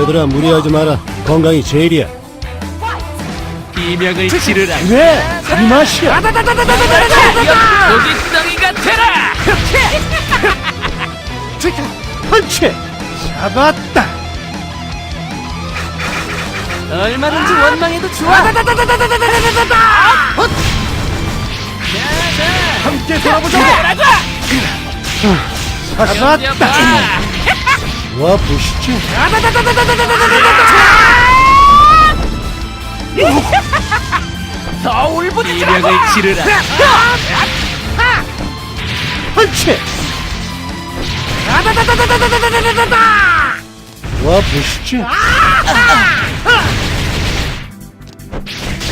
얘들아 무리하지 마라. 건강이 제일이야. 비명을 지르라 왜? 이 맛이야. 고깃덩이가 되라 펀치. 잡았다. 얼마든지 원망해도 좋아 함께 돌아보자고. 잡았다. 와 보시죠. 더 울부짖으라고 비명을 지르라 펀치. 와 보시죠.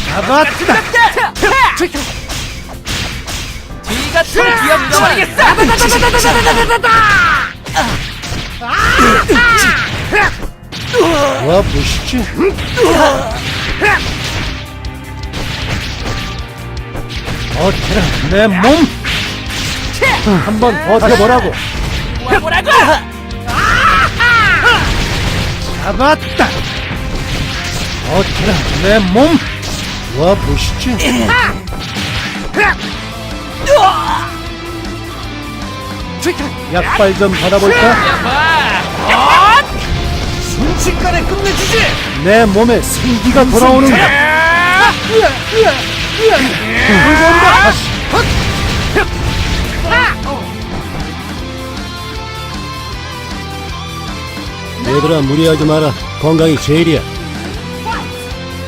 잡았다. 뒤 같은 기억 떠버리겠어 와 보시죠. 버텨라 내 몸. 한번 버텨보라고. 뭐라고 잡았다. 버텨라 내 몸. 와 보시죠. 약발 좀 받아볼까? 내 몸에 생기가 돌아오는 거. 불고 온다. 다시. 얘들아 무리하지 마라. 건강이 제일이야.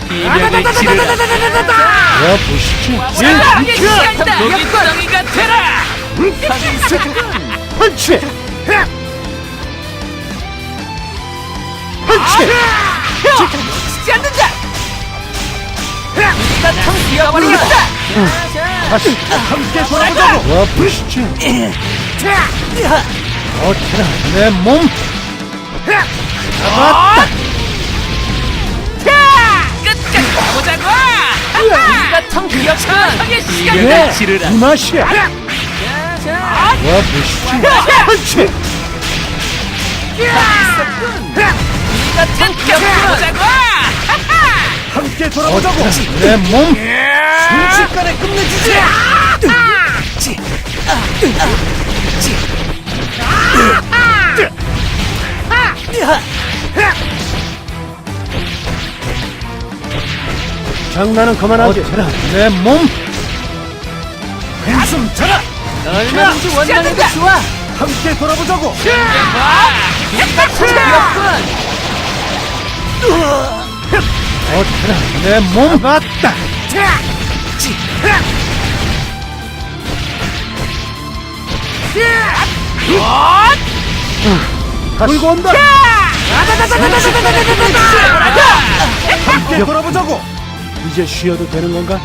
비명을 지르라 와 보시죠. 고깃덩이가 되라 펀치. 펀치. 죽지 않는다 이 같은 기억 버리겠어 다시 함께 돌아보자고. 와 보시죠. 버텨라 내 몸. 잡았다. 끝까지 가보자고 이 같은 기억은 비명을 왜? 지르라 이 맛이야. 와 보시죠. 펀치. 이 같은 보자고 함께 돌아보자고. 내 몸. 순식간에 끝내주지 장난은 그만하지. 내 몸. 한숨 차라. 얼마든지 원망해도 좋아 함께 돌아보자고. 이 같은 기억은 버텨라 내 몸. 맞다. 불고 온다. 함께 돌아보자고. 이제 쉬어도 되는 건가?